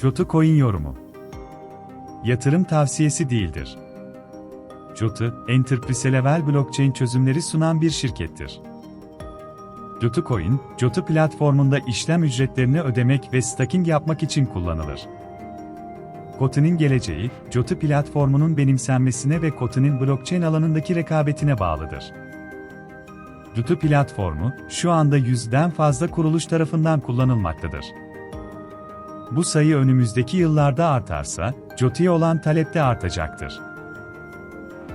Jotu Coin yorumu. Yatırım tavsiyesi değildir. Jotu, enterprise level blockchain çözümleri sunan bir şirkettir. Jotu Coin, Jotu platformunda işlem ücretlerini ödemek ve staking yapmak için kullanılır. Koti'nin geleceği, Jotu platformunun benimsenmesine ve Koti'nin blockchain alanındaki rekabetine bağlıdır. Jotu platformu, şu anda yüzden fazla kuruluş tarafından kullanılmaktadır. Bu sayı önümüzdeki yıllarda artarsa, Joti'ye olan talep de artacaktır.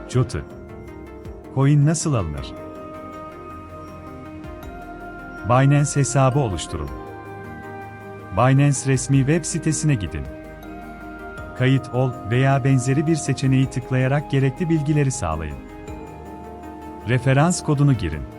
Joti. Coin nasıl alınır? Binance hesabı oluşturun. Binance resmi web sitesine gidin. Kayıt ol veya benzeri bir seçeneği tıklayarak gerekli bilgileri sağlayın. Referans kodunu girin.